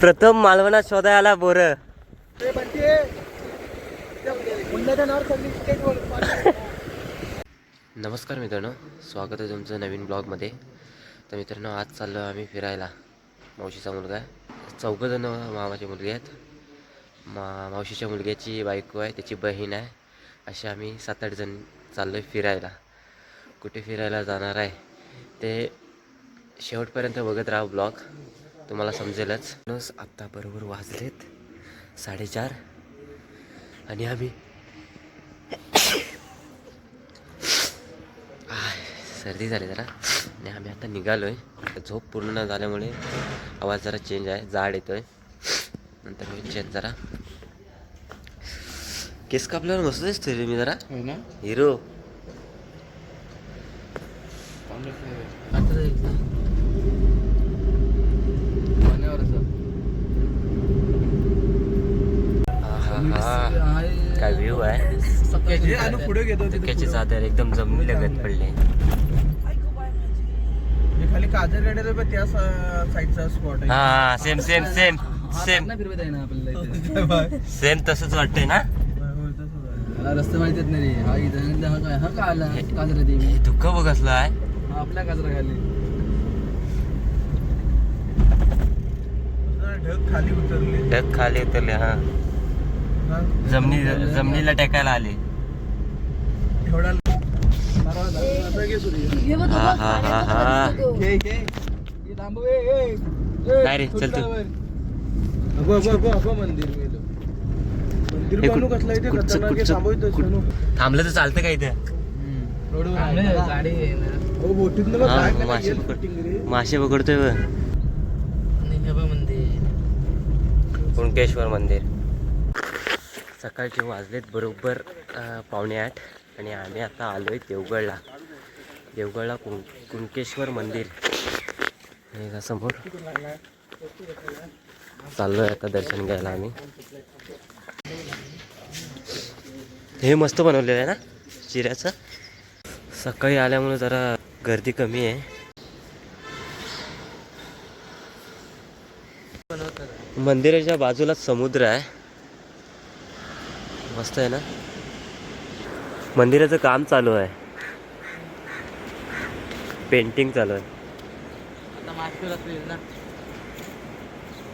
प्रथम मालवणात शोधाय आला बोर. नमस्कार मित्रांनो स्वागत आहे तुमचं नवीन ब्लॉगमध्ये. तर मित्रांनो आज चाललो आम्ही फिरायला. मावशीचा मुलगा आहे. चौघंजण मामाची मुलगी आहेत. मा मावशीच्या मुलग्याची बायको आहे त्याची बहीण आहे. असे आम्ही सात आठ जण चाललो आहे फिरायला. कुठे फिरायला जाणार आहे ते शेवटपर्यंत बघत राहा ब्लॉग तुम्हाला समजेलच. बस आत्ता बरोबर वाजलेत साडेचार आणि आम्ही आह, सर्दी झाली जरा. आणि आम्ही आता निघालो आहे झोप पूर्ण न झाल्यामुळे आवाज जरा चेंज आहे जाड येतोय. नंतर होईल चेंज जरा. केस कापल्यावर मस्त दिसतोय मी जरा. हिरो. काय व्ह्यू आहे? पुढे घेतो धक्क्याची चादर एकदम जमिनी लगत पडले. खाली गाड्या त्या साईडचा स्पॉट आहे हा सेम सेम सेम सेम फिरवत आहे ना आपल्याला सेम तसंच वाटतंय ना? रस्ते माहिती आहेत नाही रे. हा इथं हा काय हा का आला काजरा देवी. दुःख बघ असलं आहे. आपल्या काजरा खाली ढग खाली उतरले? ढग खाली उतरले हा. जमिनी जमिनीला टेकायला आले. एवढा हा हा हा हा काय रे, चल तू. थांबलं तर चालतं का इथं? रोडवर गाडी हा, मासे पकड- पकडतोय. मंदिर. कुणकेश्वर मंदिर. सकाळचे वाजलेत बरोबर पावणे आठ. आणि आम्ही आता आलो आहे देवगडला. देवगडला कुं कुणकेश्वर मंदिर. हे का समोर. चाललो आहे आता दर्शन घ्यायला आम्ही. हे मस्त बनवलेलं आहे ना चिऱ्याचं सकाळी आल्यामुळे जरा गर्दी कमी आहे. मंदिराच्या बाजूला समुद्र आहे. मस्त आहे ना? मंदिराचं काम चालू आहे. पेंटिंग चालू आहे.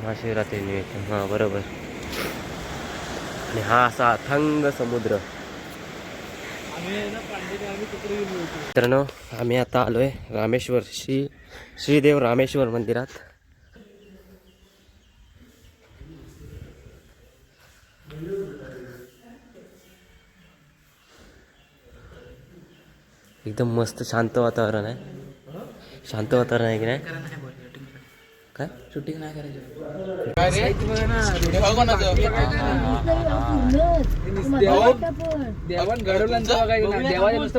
महाशिवरात्री निमित्त हां बरोबर. आणि हा असा अथांग समुद्र आम्ही आहे ना पांडेने आम्ही तिकडे गेलो होतो मित्रांनो आम्ही आता आलो आहे रामेश्वर श्री श्रीदेव रामेश्वर मंदिरात. एकदम मस्त शांत वातावरण आहे. शांत वातावरण आहे की नाही? काय? शूटिंग नाही करायची.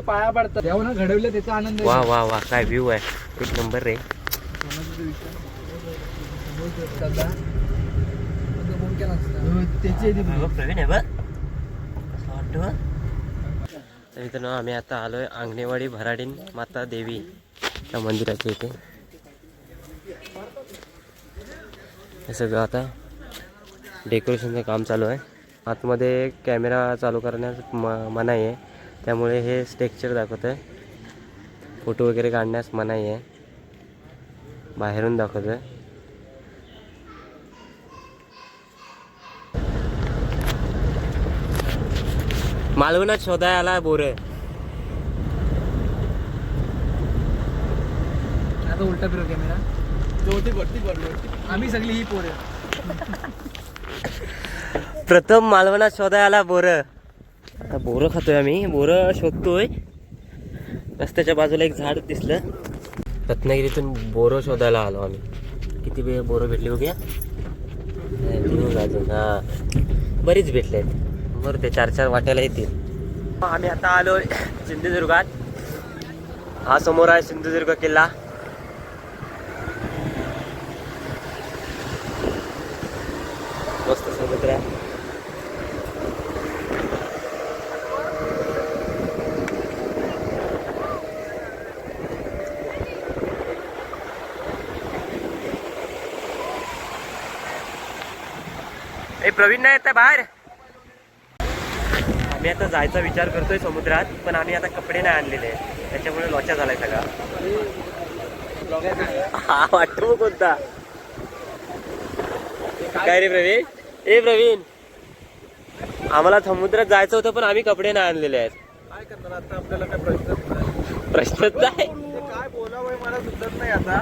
पाया पडतात देवानं घडवलं त्याचा आनंद वा वा वा काय व्ह्यू आहे. एक नंबर रे प्रवीण आहे? तर मित्रांनो आम्ही आता आलोय आंगणेवाडी भराडीन माता देवी त्या मंदिराच्या इथे. हे सगळं आता डेकोरेशनचं काम चालू आहे. आतमध्ये कॅमेरा चालू करण्यास म मनाई आहे. त्यामुळे हे स्टेक्चर दाखवत आहे फोटो वगैरे काढण्यास मनाई आहे. बाहेरून दाखवत आहे मालवणात शोधाय आला बोर. आता उलटा फिरव कॅमेरा आम्ही सगळी ही पोरं. प्रथम मालवणात शोधाय आला बोर. आता बोरं खातोय आम्ही. बोरं शोधतोय. रस्त्याच्या बाजूला एक झाड दिसलं. रत्नागिरीतून बोरं शोधायला आलो आम्ही. किती वेळ बोरं भेटली बघूया? तीन अजून. हा. बरीच भेटले आहेत. बरं ते चार चार वाट्याला येतील. आम्ही आता आलो सिंधुदुर्गात. हा समोर आहे सिंधुदुर्ग किल्ला मस्त समुद्र आहे प्रवीण नाही येत बाहेर. आम्ही आता जायचा विचार करतोय समुद्रात पण आम्ही आता कपडे नाही आणलेले. त्याच्यामुळे लोचा झालाय सगळा. हा वाटतो मग कोणता. काय रे प्रवीण? ए प्रवीण. आम्हाला समुद्रात जायचं होतं पण आम्ही कपडे नाही आणलेले आहेत. काय करणार आता आपल्याला काय प्रश्नच नाही. प्रश्नच नाही. काय बोलावं मला सुचत नाही आता.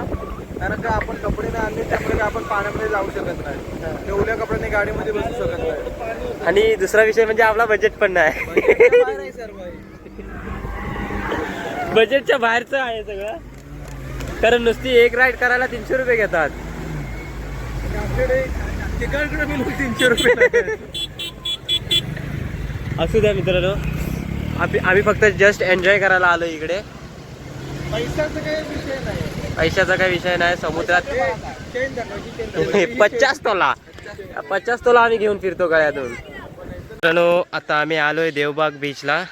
कारण का आपण कपडे नाही आणले त्यामुळे काय आपण पाण्यामध्ये जाऊ शकत नाही. तेवढ्या कपड्याने गाडीमध्ये बसू शकत नाही. आणि दुसरा विषय म्हणजे आपला बजेट पण नाही. बजेटच्या बाहेरचं आहे सगळं. कारण नुसती एक राईड करायला तीनशे रुपये घेतात. तीनशे रुपये असू द्या मित्रांनो. आम्ही आम्ही फक्त जस्ट एन्जॉय करायला आलो इकडे. पैशाचा काही विषय नाही. पैशाचा काही विषय नाही समुद्रात पचास तोला. पचास तोला आम्ही घेऊन फिरतो गळ्यातून. मित्रांनो आता आम्ही आलोय देवबाग बीचला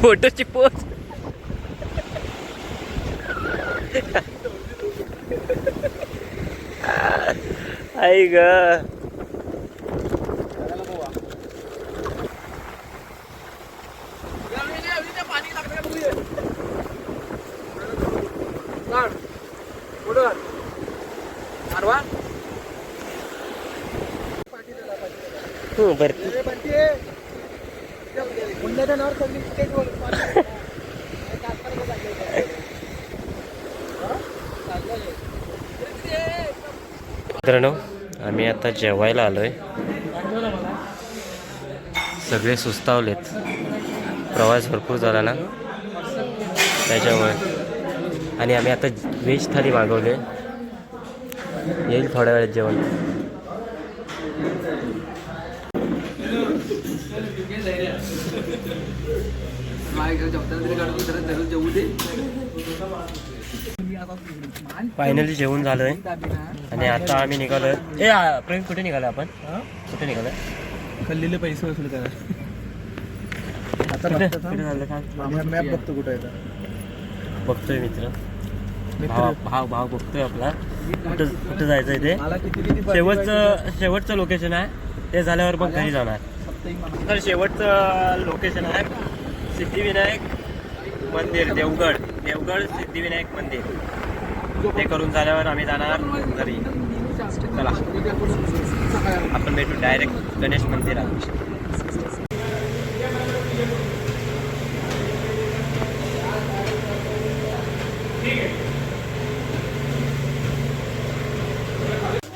फोटोची पोच आई ग. काढ. पुढं. आरवा. बर. मित्रांनो आम्ही आता जेवायला आलोय. सगळे सुस्तावलेत. प्रवास भरपूर झाला ना? त्याच्यामुळे. आणि आम्ही आता व्हेज थाली मागवले. येईल थोड्या वेळात जेवण. फायनली जेवण झालंय. आणि आता आम्ही निघालोय. ए प्रवीण कुठे निघालो आपण? कुठे निघालोय? खाल्लेले पैसे वसूल करा आता कुठे झालं? काय? बघतो कुठे. बघतोय मित्र. भाव भाव भाव बघतोय आपला. कुठं कुठं जायचंय ते? शेवटचं शेवटचं लोकेशन आहे. ते झाल्यावर मग घरी जाणार. तर शेवटचं लोकेशन आहे सिद्धिविनायक मंदिर देवगड. देवगड सिद्धिविनायक मंदिर. ते करून झाल्यावर आम्ही जाणार घरी. चला. आपण भेटू डायरेक्ट गणेश मंदिरात.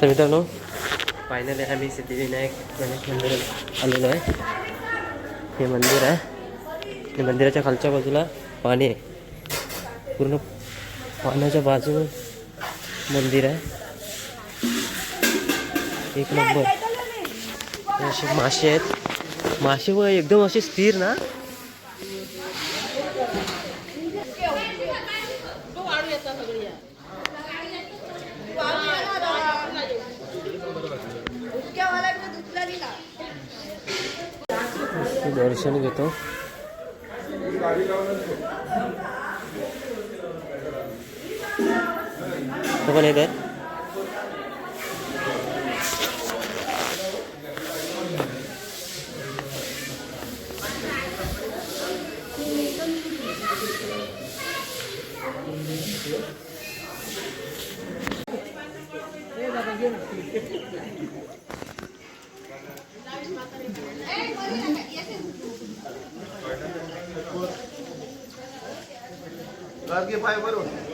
तर मित्रांनो फायनली आम्ही सिद्धिविनायक गणेश मंदिर आलेलो आहे. हे मंदिर आहे. हे मंदिराच्या खालच्या बाजूला पाणी आहे. पूर्ण पाण्याच्या बाजू मंदिर आहे. एक नंबर. हे असे मासे आहेत. मासे व एकदम असे स्थिर ना. दर्शन घेतो. तो पण येत राजकीय फायबर बरोबर.